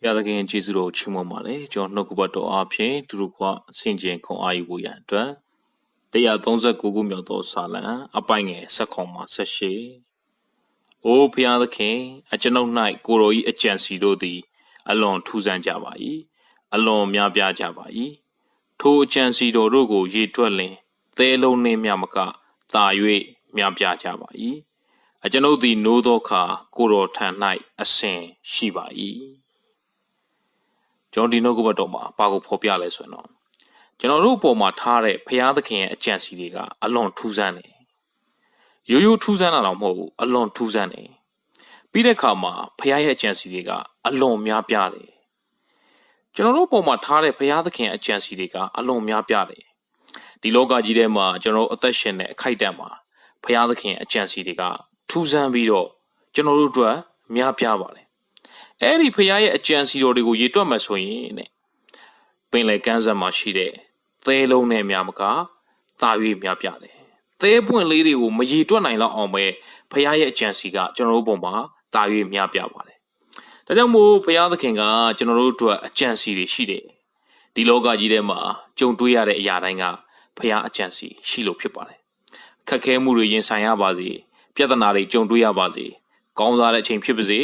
ဘုရားသခင်ယေရှုတော်ကိုချီးမွမ်းပါတယ်ကျွန်တော်နှုတ်ကပတ်တော်အားဖြင့်သူတို့ကဆင်ခြင်ခွန်အားယူဖို့ရန်အတွက်139ခုမြောက်သောစာလံအပိုင်ငယ်ဆက်ခွန်မှာဆက်ရှိအိုဘုရားသခင်အကျွန်ုပ်၌ကိုယ်တော်၏အကြံစီတို့သည် အလွန်ထူးဆန်းကြပါ၏အလွန်များပြားကြပါ၏ထိုအကြံစီတော်တို့ကိုရေတွက်လင်သဲလုံးနှင့်မြမကသာ၍များပြားကြပါ၏အကျွန်ုပ်သည်နိုးသောအခါကိုယ်တော်ထံ၌အစဉ်ရှိပါ၏ ကျွန်တော်ဒီနှုတ်ကပတ်တော်မှာဘာကိုဖော်ပြလဲဆိုရင်တော့ကျွန်တော်တို့အပေါ်မှာထားတဲ့ဘုရားသခင်ရဲ့အကြံစီတွေကအလွန်ထူးဆန်းတယ်ရိုးရိုးထူးဆန်းတာတော့မဟုတ်ဘူးအလွန်ထူးဆန်းတယ်ပြီးတဲ့အခါမှာဘုရားရဲ့အကြံစီတွေကအလွန်များပြားတယ်ကျွန်တော်တို့အပေါ်မှာထားတဲ့ဘုရားသခင်အကြံစီတွေကအလွန်များပြားတယ်ဒီလောကကြီးထဲမှာကျွန်တော်တို့အသက်ရှင်တဲ့အခိုက်အတန့်မှာဘုရားသခင်အကြံစီတွေကထူးဆန်းပြီးတော့ကျွန်တော်တို့အတွက်များပြားပါတယ် အဲ့ဒီဖခင်ရဲ့အကြံစီတော်တွေကိုရေတွက်မှဆိုရင်တဲ့ပင်လယ်ကမ်းစပ်မှာရှိတဲ့သဲလုံးနဲ့များမကသာ၍များပြတယ်သဲပွင့်လေးတွေကိုမရေတွက်နိုင်တော့အောင်ပဲဖခင်ရဲ့အကြံစီကကျွန်တော်တို့ပုံမှာသာ၍များပြပါတယ်ဒါကြောင့်မို့ဖခင်သခင်ကကျွန်တော်တို့အတွက်အကြံစီတွေရှိတယ်ဒီလောကကြီးထဲမှာကြုံတွေ့ရတဲ့အရာတိုင်းကဖခင်အကြံစီရှိလို့ဖြစ်ပါတယ်ခက်ခဲမှုတွေရင်ဆိုင်ရပါစေပြဿနာတွေကြုံတွေ့ရပါစေကောင်းစားတဲ့အချိန်ဖြစ်ပါစေ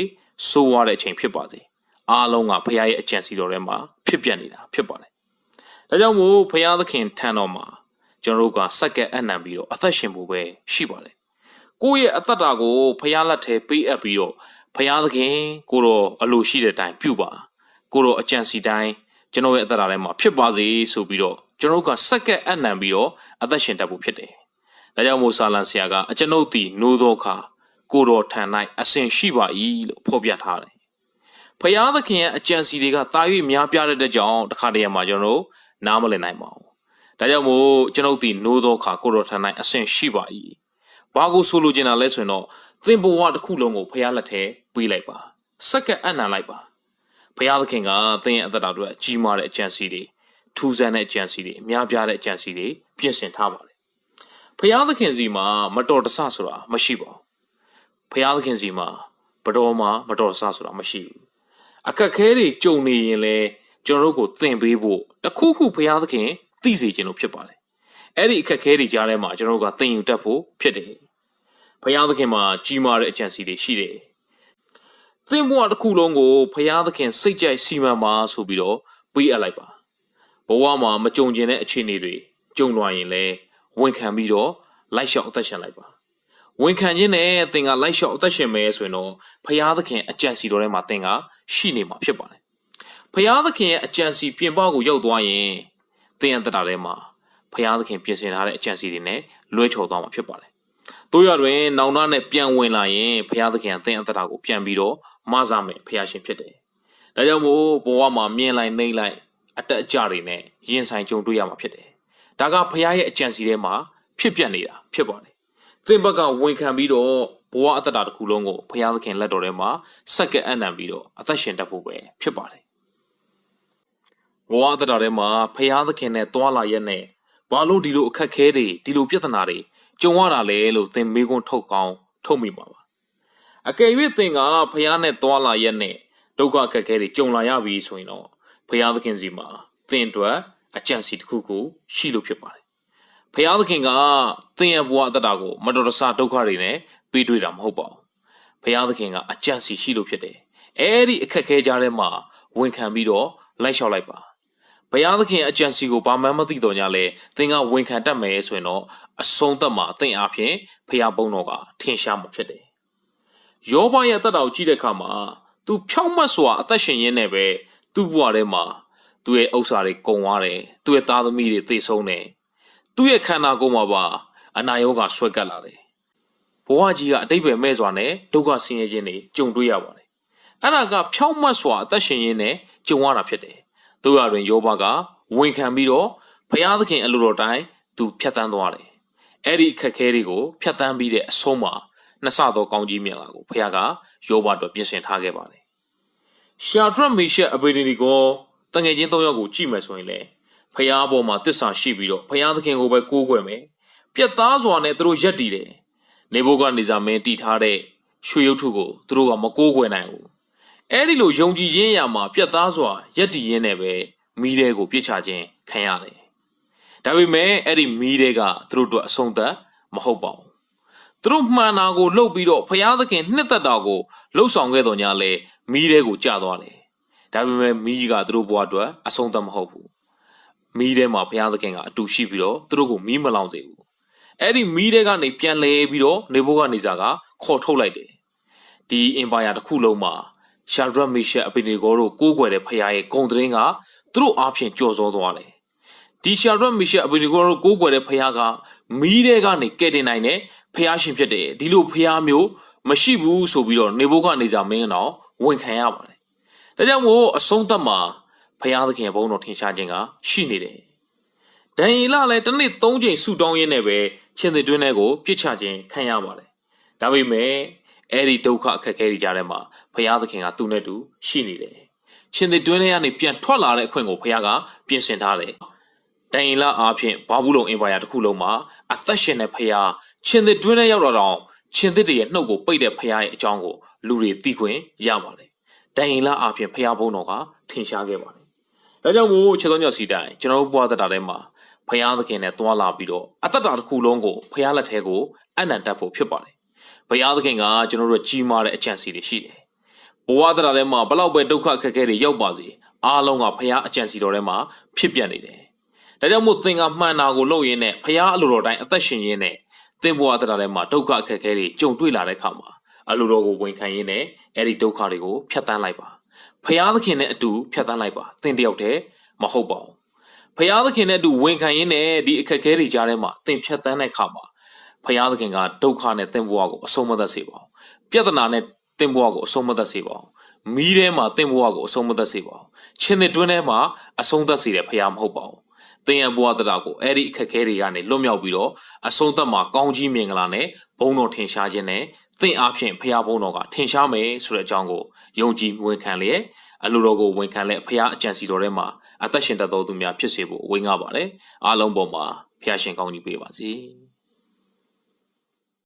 ဆိုးဝါးတဲ့အချိန်ဖြစ်ပါစေအားလုံးကဖခင်ရဲ့အကြံစီတော်ထဲမှာဖြစ်ပြနေတာဖြစ်ပါတယ်ဒါကြောင့်မို့ဖခင်သခင်ထံတော်မှာကျွန်တော်တို့ကစက္ကန့်အနံပြီးတော့အသက်ရှင်ဖို့ပဲရှိပါတယ်ကိုယ့်ရဲ့အသက်တာကိုဖခင်လက်ထဲပေးအပ်ပြီးတော့ဖခင်သခင်ကိုတော့အလိုရှိတဲ့အတိုင်းပြုပါကိုတော့အကြံစီတိုင်းကျွန်တော်ရဲ့အသက်တာထဲမှာဖြစ်ပါစေဆိုပြီးတော့ကျွန်တော်တို့ကစက္ကန့်အနံပြီးတော့အသက်ရှင်တတ်ဖို့ဖြစ်တယ်ဒါကြောင့်မို့ဆာလန်ဆရာကအကျွန်ုပ်သည်နိုးသောအခါ ကိုတော်ထံ၌အစဉ်ရှိပါ၏လို့ဖော်ပြထားတယ်။ဖယားသခင်ရဲ့အကြံစီတွေကတာ၍များပြားတဲ့ကြောင့်တခါတည်းမှာကျွန်တော်တို့နားမလည်နိုင်ပါဘူး။ဒါကြောင့်မို့ကျွန်ုပ်ဒီနိုးသောအခါကိုတော်ထံ၌အစဉ်ရှိပါ၏။ဘာကိုဆိုလိုချင်တာလဲဆိုရင်တော့သင်ဘဝတစ်ခုလုံးကိုဖယားလက်ထဲပေးလိုက်ပါ။စက္ကန့်အနံလိုက်ပါ။ဖယားသခင်ကသင်ရဲ့အသက်တာတွေအကြီးမားတဲ့အကြံစီတွေထူးဆန်းတဲ့အကြံစီတွေအများပြားတဲ့အကြံစီတွေပြင်ဆင်ထားပါတယ်။ဖယားသခင်စီမှာမတော်တဆဆိုတာမရှိပါဘူး ဖျားသခင်စီမှာဘတော်မှာမတော်ဆဆိုတာမရှိဘူးအခက်ခဲတွေကြုံနေရင်လဲကျွန်တော်တို့ကိုသင်ပေးဖို့တခုခုဖျားသခင်သိစေခြင်းလို့ဖြစ်ပါတယ်အဲ့ဒီအခက်ခဲတွေကြားထဲမှာကျွန်တော်တို့ကသင်ယူတတ်ဖို့ဖြစ်တယ်ဖျားသခင်မှာကြီးမားတဲ့အကြံစီတွေရှိတယ်သင်ဘဝတစ်ခုလုံးကိုဖျားသခင်စိတ်ကြိုက်စီမံပါဆိုပြီးတော့ပေးအပ်လိုက်ပါဘဝမှာမကြုံကျင်တဲ့အခြေအနေတွေကြုံလာရင်လဲဝန်ခံပြီးတော့လိုက်လျှောက်အသက်ရှင်လိုက်ပါ ဝန်ခံခြင်းနဲ့သင်ကလိုက်လျှောက်အသက်ရှင်မယ်ဆိုရင်တော့ဖရာသခင်အကြံစီတော်ထဲမှာသင်ကရှိနေမှာဖြစ်ပါတယ်ဖရာသခင်ရဲ့အကြံစီပြင်ပကိုရောက်သွားရင်သင်ရဲ့တတာထဲမှာဖရာသခင်ပြင်ဆင်ထားတဲ့အကြံစီတွေနဲ့လွဲချော်သွားမှာဖြစ်ပါတယ်တို့ရတွင်နောင်နာနဲ့ပြန်ဝင်လာရင်ဖရာသခင်ကသင်အသက်တာကိုပြန်ပြီးတော့မဆာမယ်ဖရာရှင်ဖြစ်တယ်ဒါကြောင့်မို့ဘဝမှာမြင်လိုက်နှိမ့်လိုက်အတက်အကျတွေနဲ့ရင်ဆိုင်ကြုံတွေ့ရမှာဖြစ်တယ်ဒါကဖရာရဲ့အကြံစီထဲမှာဖြစ်ပြနေတာဖြစ်ပါတယ် သင်ဘက်ကဝန်ခံပြီးတော့ဘဝအသက်တာတစ်ခုလုံးကိုဘုရားသခင်လက်တော်ထဲမှာစက္ကအနံပြီးတော့အသက်ရှင်တတ်ဖို့ပဲဖြစ်ပါတယ်ဘဝအသက်တာထဲမှာဘုရားသခင်နဲ့တွာလာရက်နဲ့ဘာလို့ဒီလိုအခက်ခဲတွေဒီလိုပြဿနာတွေကြုံရတာလဲလို့သင်မေးခွန်းထုတ်ကောင်းထုတ်မိပါပါအကယ်၍သင်ကဘုရားနဲ့တွာလာရက်နဲ့ဒုက္ခအခက်ခဲတွေကြုံလာရပြီဆိုရင်တော့ဘုရားသခင်စီမှာသင်အတွက်အကြံစီတစ်ခုခုရှိလို့ဖြစ်ပါတယ် ဖျားသခင်ကသင်ရဲ့ဘဝအတ္တကိုမတော်တဆဒုက္ခတွေနဲ့ပေးတွေ့တာမဟုတ်ပါဘူးဖျားသခင်ကအကြံစီရှိလို့ဖြစ်တယ်အဲ့ဒီအခက်ခဲကြားထဲမှာဝန်ခံပြီးတော့လိုက်လျှောက်လိုက်ပါဘုရားသခင်အကြံစီကိုဘာမှမသိတော့냐လဲသင်ကဝန်ခံတတ်မယ်ဆိုရင်တော့အဆုံးသက်မှာသင်အားဖြင့်ဖျားဘုံတော်ကထင်ရှားမှာဖြစ်တယ်ယောဘရဲ့တက်တော်ကြည့်တဲ့အခါမှာသူဖြောင့်မတ်စွာအသက်ရှင်ရင်းနဲ့ပဲသူ့ဘဝထဲမှာသူ့ရဲ့ဥစ္စာတွေကုန်သွားတယ်သူ့ရဲ့သားသမီးတွေသိဆုံးတယ် သူ့ရဲ့ခန္ဓာကိုယ်မှာပါအနာရောဂါဆွဲကပ်လာတယ်ဘဝကြီးကအတိတ်ပဲမဲ့စွာနဲ့ဒုက္ခဆင်းရဲခြင်းတွေကြုံတွေ့ရပါတယ်အဲ့ဒါကဖြောင့်မတ်စွာအသက်ရှင်ရင်းနဲ့ကြုံရတာဖြစ်တယ်တို့ရတွင်ယောဘကဝန်ခံပြီးတော့ဘုရားသခင်အလိုတော်တိုင်းသူဖြတ်တန်းသွားတယ်အဲ့ဒီအခက်ခဲတွေကိုဖြတ်တန်းပြီးတဲ့အဆုံးမှာနှစ်ဆသောကောင်းကြီးမြတ်လာကိုဘုရားကယောဘအတွက်ပြင်ဆင်ထားခဲ့ပါတယ်ရှာဒရမေရှက်အဘေဒီနီကိုတငယ်ချင်း၃ယောက်ကိုကြည့်မယ်ဆိုရင်လည်း ဖះပေါ်မှာတစ္ဆာရှိပြီးတော့ဖះသခင်ကိုပဲကိုးကွယ်မယ်ပြက်သားစွာနဲ့သူတို့ရက်တည်တယ်နေဘုကနေဇာမင်းတည်ထားတဲ့ရွှေရုပ်ထုကိုသူတို့ကမကိုးကွယ်နိုင်ဘူးအဲ့ဒီလိုယုံကြည်ခြင်းအရာမှာပြတ်သားစွာယက်တည်ရင်းနဲ့ပဲမိတဲ့ကိုပြစ်ချခြင်းခံရတယ်ဒါပေမဲ့အဲ့ဒီမိတဲ့ကသူတို့အတွက်အဆုံးသတ်မဟုတ်ပါဘူးသူတို့မှန်တာကိုလှုပ်ပြီးတော့ဖျားသခင်နှစ်သက်တာကိုလှုပ်ဆောင်ခဲ့တော်ညာလဲမိတဲ့ကိုကြာသွားတယ်ဒါပေမဲ့မိကသူတို့ဘဝအတွက်အဆုံးသတ်မဟုတ်ဘူး မီးထဲမှာဘုရားသခင်ကအတူရှိပြီးတော့သူတို့ကိုမီးမလောင်စေဘူးအဲ့ဒီမီးထဲကနေပြန်လဲပြီးတော့နေဘုကနေစာကခေါ်ထုတ်လိုက်တယ်ဒီအင်ပါယာတစ်ခုလုံးမှာရှာဒရက်မီရှက်အပီနီဂိုတို့ကိုးကွယ်တဲ့ဖခင်ရဲ့ဂုံသတင်းကသူတို့အားဖြင့်ကြော်စောသွားတယ်ဒီရှာဒရက်မီရှက်အပီနီဂိုတို့ကိုးကွယ်တဲ့ဖခင်ကမီးထဲကနေကဲတင်နိုင်တဲ့ဖခင်ရှင်ဖြစ်တယ်ဒီလိုဖခင်မျိုးမရှိဘူးဆိုပြီးတော့နေဘုကနေစာမင်းကတော့ဝန်ခံရပါတယ်ဒါကြောင့်မို့အဆုံးသတ်မှာ ဖခင်သခင်ဘုန်းတော်ထင်ရှားခြင်းကရှိနေတယ်ဒန်ယေလလည်းတစ်နေ့၃ချိန်ဆူတောင်းရင်းနဲ့ပဲချင်းသစ်တွင်းထဲကိုပြစ်ချခြင်းခံရပါတယ်ဒါပေမဲ့အဲ့ဒီဒုက္ခအခက်အခဲတွေကြားထဲမှာဖခင်သခင်ကသူ့နဲ့တူရှိနေတယ်ချင်းသစ်တွင်းထဲကနေပြန်ထွက်လာတဲ့အခွင့်ကိုဖခင်ကပြင်ဆင်ထားတယ်ဒန်ယေလအားဖြင့်ဘာဘူးလုံအင်ပါယာတစ်ခုလုံးမှာအသက်ရှင်တဲ့ဖခင်ချင်းသစ်တွင်းထဲရောက်တော့တော့ချင်းသစ်တွေရဲ့နှုတ်ကိုပိတ်တဲ့ဖခင်ရဲ့အကြောင်းကိုလူတွေသိခွင့်ရပါတယ်ဒန်ယေလအားဖြင့်ဖခင်ဘုန်းတော်ကထင်ရှားခဲ့ပါတယ် ဒါကြောင့်မို့ခြေတော်ညော့စီတိုင်းကျွန်တော်တို့ဘဝသက်တာထဲမှာဖယားသခင်နဲ့တွာလာပြီးတော့အသက်တာတစ်ခုလုံးကိုဖယားလက်ထဲကိုအနံတက်ဖို့ဖြစ်ပါတယ်။ဖယားသခင်ကကျွန်တော်တို့ကြီးမားတဲ့အကြံစီတွေရှိတယ်။ဘဝသက်တာထဲမှာဘလောက်ပဲဒုက္ခအခက်အခဲတွေရောက်ပါစေအားလုံးကဖယားအကြံစီတော်ထဲမှာဖြစ်ပြနေတယ်။ဒါကြောင့်မို့သင်ကမှန်တာကိုလုပ်ရင်းနဲ့ဖယားအလိုတော်တိုင်းအသက်ရှင်ရင်းနဲ့သင်ဘဝသက်တာထဲမှာဒုက္ခအခက်အခဲတွေကြုံတွေ့လာတဲ့အခါမှာအလိုတော်ကိုဝန်ခံရင်းနဲ့အဲ့ဒီဒုက္ခတွေကိုဖျက်ဆီးလိုက်ပါ။ ဖယားသခင်နဲ့အတူဖျက်ဆီးလိုက်ပါ။သင်တယောက်တည်းမဟုတ်ပါဘူးဖယားသခင်နဲ့အတူဝန်ခံရင်းနဲ့ဒီအခက်အခဲတွေကြားထဲမှာသင်ဖြတ်တန်းတဲ့အခါမှာဖယားသခင်ကဒုက္ခနဲ့သင်ဘဝကိုအဆုံးမသက်စေပါဘူးပြဿနာနဲ့သင်ဘဝကိုအဆုံးမသက်စေပါဘူးမီးထဲမှာသင်ဘဝကိုအဆုံးမသက်စေပါဘူးချင်းတဲ့တွင်းထဲမှာအဆုံးသက်စေတဲ့ဖယားမဟုတ်ပါဘူးသင်ရဲ့ဘဝတရားကိုအဲ့ဒီအခက်အခဲတွေကနေလွတ်မြောက်ပြီးတော့အဆုံးသက်မှာကောင်းကြီးမင်္ဂလာနဲ့ဘုန်းတော်ထင်ရှားခြင်းနဲ့ သင်အားဖြင့်ဖယားဘုန်းတော်ကထင်ရှားမယ်ဆိုတဲ့အကြောင်းကိုယုံကြည်ဝန်ခံလျက်အလိုတော်ကိုဝန်ခံလက်ဖះအကြံစီတော်ထဲမှာအသက်ရှင်တတ်သောသူများဖြစ်စေဖို့ဝေငှပါတယ်အားလုံးပေါ်မှာဖះရှင်ကောင်းကြီးပေးပါစေ။